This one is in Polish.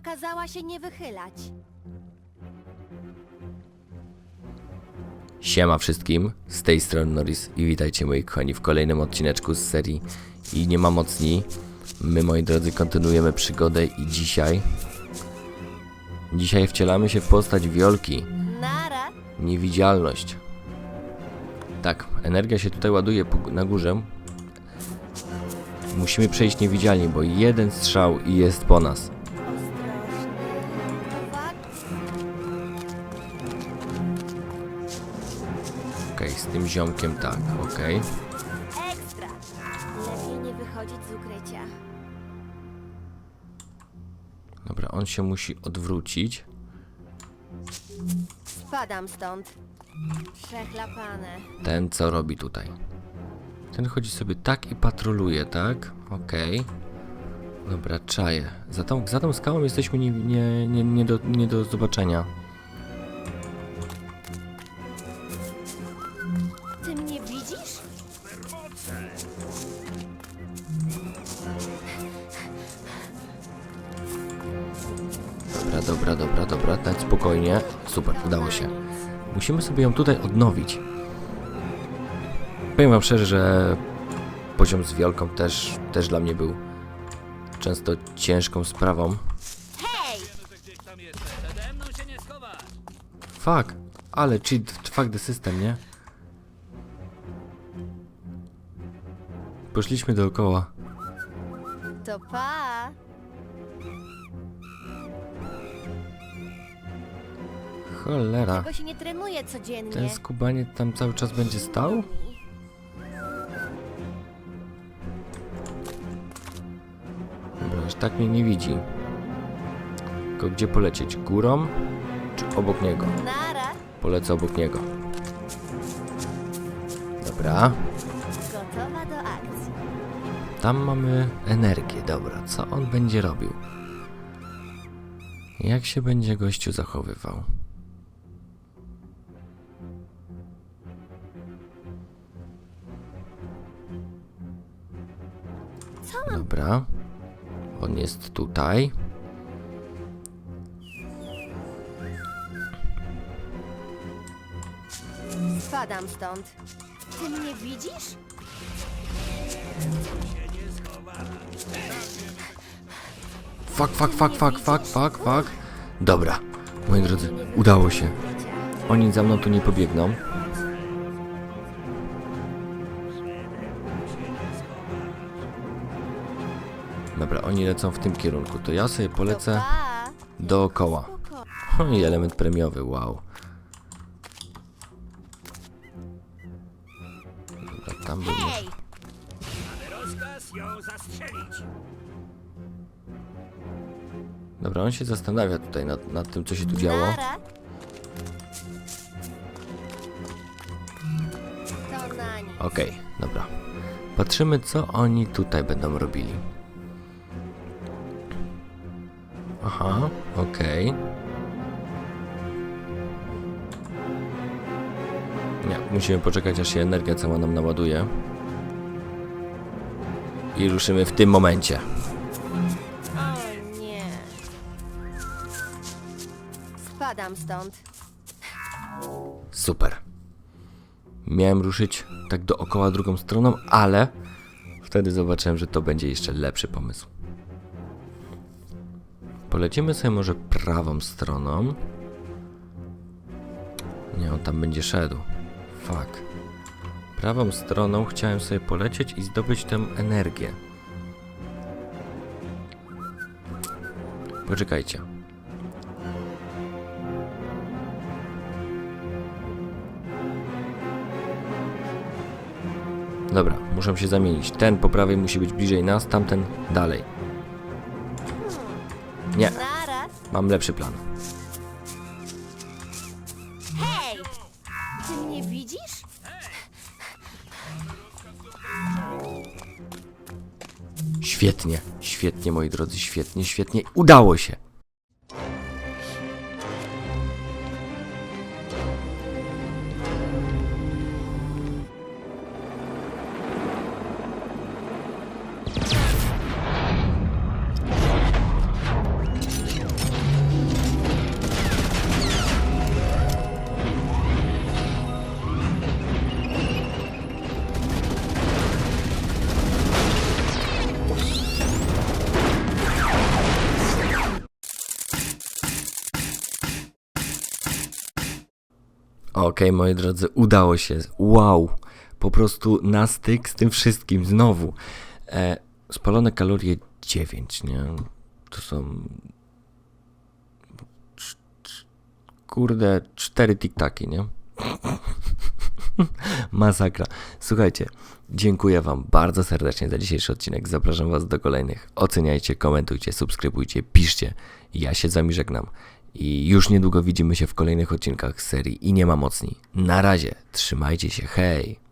mama kazała się nie wychylać. Siema wszystkim, z tej strony Norris i witajcie moi kochani w kolejnym odcineczku z serii I nie ma mocni. My moi drodzy kontynuujemy przygodę i dzisiaj... Dzisiaj wcielamy się w postać Wiolki, Nara. niewidzialność. Tak, energia się tutaj ładuje na górze. Musimy przejść niewidzialnie, bo jeden strzał i jest po nas. Okej, z tym ziomkiem tak, okej. Ekstra. Lepiej nie wychodzić z ukrycia. Dobra, on się musi odwrócić. Spadam stąd. Przechlapane. Ten co robi tutaj? Ten chodzi sobie tak i patroluje, tak? Okej. Dobra, czaję. Za tą, za tą skałą jesteśmy nie, nie, nie, nie, do, nie do zobaczenia. Dobra, dobra, dobra, dobra, tak spokojnie. Super, udało się. Musimy sobie ją tutaj odnowić. Powiem wam szczerze, że poziom z wielką też, też dla mnie był często ciężką sprawą. Hej! Fuck, ale cheat, fuck the system, nie? Poszliśmy dookoła. To pa! Cholera. Tego się nie trenuje codziennie. Ten skubanie tam cały czas będzie stał? Dobra, aż tak mnie nie widzi. Tylko gdzie polecieć? Górą? Czy obok niego? Nara. Polecę obok niego. Dobra. Tam mamy energię, dobra. Co on będzie robił? Jak się będzie gościu zachowywał? Dobra. On jest tutaj. Spadam stąd. Ty mnie widzisz? Fuck, fuck, fuck, fuck, fuck, fuck, fuck. Dobra. Moi drodzy, udało się. Oni za mną tu nie pobiegną. Dobra, oni lecą w tym kierunku. To ja sobie polecę dookoła. I element premiowy, wow. Dobra, tam był. Hej! Rozkaz ją zastrzelić. Dobra, on się zastanawia tutaj nad, nad tym, co się tu działo. Nara. To na nic. Okej, dobra. Patrzymy, co oni tutaj będą robili. Aha, okej. Nie, musimy poczekać, aż się energia cała nam naładuje. I ruszymy w tym momencie. Stąd. Super. Miałem ruszyć tak dookoła drugą stroną, ale wtedy zobaczyłem, że to będzie jeszcze lepszy pomysł. Polecimy sobie może prawą stroną. Nie, on tam będzie szedł. Fuck. Prawą stroną chciałem sobie polecieć i zdobyć tę energię. Poczekajcie. Dobra, muszę się zamienić. Ten po prawej musi być bliżej nas, tamten dalej. Nie, mam lepszy plan. Hej! Ty mnie widzisz? Świetnie, świetnie moi drodzy, świetnie, świetnie. Udało się. Okej, moi drodzy, udało się. Wow! Po prostu na styk z tym wszystkim znowu. E, spalone kalorie 9, nie? To są. Kurde, 4 tiktaki, nie? Masakra. Słuchajcie, dziękuję Wam bardzo serdecznie za dzisiejszy odcinek. Zapraszam Was do kolejnych. Oceniajcie, komentujcie, subskrybujcie, piszcie. Ja się z Wami żegnam. I już niedługo widzimy się w kolejnych odcinkach serii I nie ma mocni. Na razie, trzymajcie się, hej!